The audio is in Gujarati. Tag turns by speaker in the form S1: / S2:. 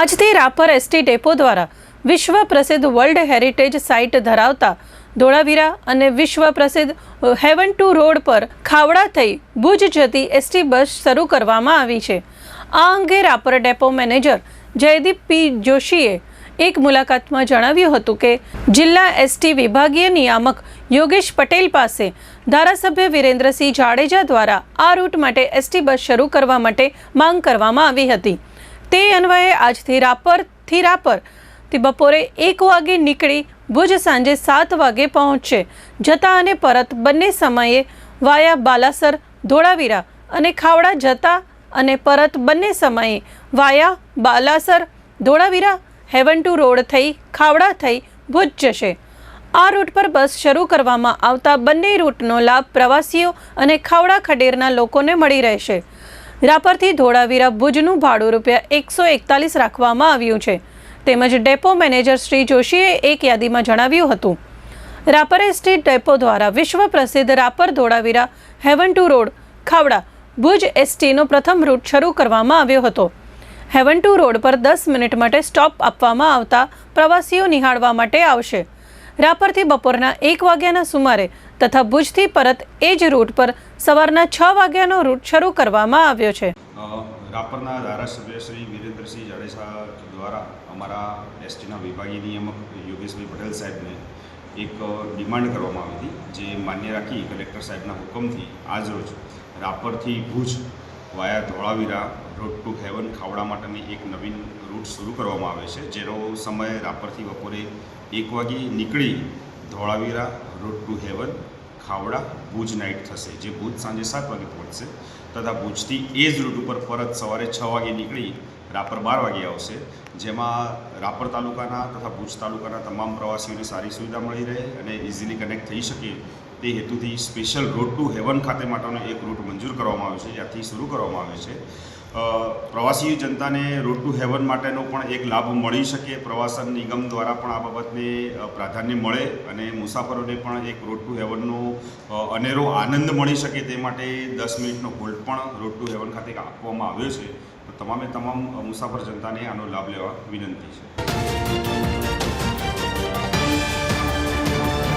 S1: આજથી રાપર એસટી ડેપો દ્વારા વિશ્વ પ્રસિદ્ધ વર્લ્ડ હેરિટેજ સાઇટ ધરાવતા ધોળાવીરા અને વિશ્વ પ્રસિદ્ધ હેવન ટુ રોડ પર ખાવડા થઈ ભુજ જતી એસટી બસ શરૂ કરવામાં આવી છે. આ અંગે Rapar depot manager Jaydeep P. જોશીએ એક મુલાકાતમાં જણાવ્યું હતું કે, જિલ્લા એસટી વિભાગીય નિયામક યોગેશ પટેલ પાસે ધારાસભ્ય વિરેન્દ્રસિંહ જાડેજા દ્વારા આ રૂટ માટે એસટી બસ શરૂ કરવા માટે માંગ કરવામાં આવી હતી. તે અન્વયે આજથી રાપરથી રાપર તે બપોરે એક વાગે નીકળી ભુજ સાંજે સાત વાગે પહોંચશે જતા અને પરત બંને સમયે વાયા બાલાસર, ધોળાવીરા અને ખાવડા જતા અને પરત બંને સમયે via Balasar, Dholavira, heaven to road થઈ, ખાવડા થઈ ભુજ જશે. આ રૂટ પર બસ શરૂ કરવામાં આવતા બંને રૂટનો લાભ પ્રવાસીઓ અને ખાવડા ખડેરના લોકોને મળી રહેશે. રાપરથી ધોળાવીરા ભુજનું ભાડું રૂપિયા એકસો એકતાલીસ રાખવામાં આવ્યું છે. તેમજ ડેપો મેનેજર શ્રી જોશીએ એક યાદીમાં જણાવ્યું હતું. રાપર એસટી ડેપો દ્વારા વિશ્વ પ્રસિદ્ધ Rapar Dholavira heaven to road, Khavda, Bhuj એસટીનો પ્રથમ રૂટ શરૂ કરવામાં આવ્યો હતો. હેવન ટુ રોડ પર દસ મિનિટ માટે સ્ટોપ આપવામાં આવતા પ્રવાસીઓ નિહાળવા માટે આવશે. રાપરથી બપોરના એક વાગ્યાના સુમારે તથા ભુજથી પરત એ જ રૂટ પર સવારના છ વાગ્યાનો રૂટ શરૂ કરવામાં આવ્યો છે.
S2: રાપરના ધારાસભ્ય શ્રી વિરેન્દ્રસિંહ જાડેજા દ્વારા અમારા એસટીના વિભાગીય નિયામક યોગેશભાઈ પટેલ સાહેબને એક ડિમાન્ડ કરવામાં આવી હતી, જે માન્ય રાખી કલેક્ટર સાહેબના હુકમથી આજરોજ રાપરથી Bhuj via Dholavira road to heaven Khavda માટેની એક નવીન રૂટ શરૂ કરવામાં આવે છે, જેનો સમય રાપરથી બપોરે એક વાગે નીકળી Dholavira road to heaven Khavda Bhuj night થશે, જે ભુજ સાંજે સાત વાગે પહોંચશે. તથા ભુજથી એ જ રૂટ ઉપર પરત સવારે છ વાગે નીકળી રાપર બાર વાગે આવશે, જેમાં રાપર તાલુકાના તથા ભુજ તાલુકાના તમામ પ્રવાસીઓને સારી સુવિધા મળી રહે અને ઇઝીલી કનેક્ટ થઈ શકે તે હેતુથી સ્પેશિયલ રોડ ટુ હેવન ખાતે માટેનો એક રૂટ મંજૂર કરવામાં આવ્યો છે, જ્યાંથી શરૂ કરવામાં આવે છે. પ્રવાસી જનતાને રોડ ટુ હેવન માટેનો પણ એક લાભ મળી શકે, પ્રવાસન નિગમ દ્વારા પણ આ બાબતને પ્રાધાન્ય મળે અને મુસાફરોને પણ એક રોડ ટુ હેવનનો અનેરો આનંદ મળી શકે તે માટે દસ મિનિટનો હોલ્ડ પણ રોડ ટુ હેવન ખાતે આપવામાં આવ્યો છે. તમામે તમામ મુસાફર જનતાને આનો લાભ લેવા વિનંતી છે.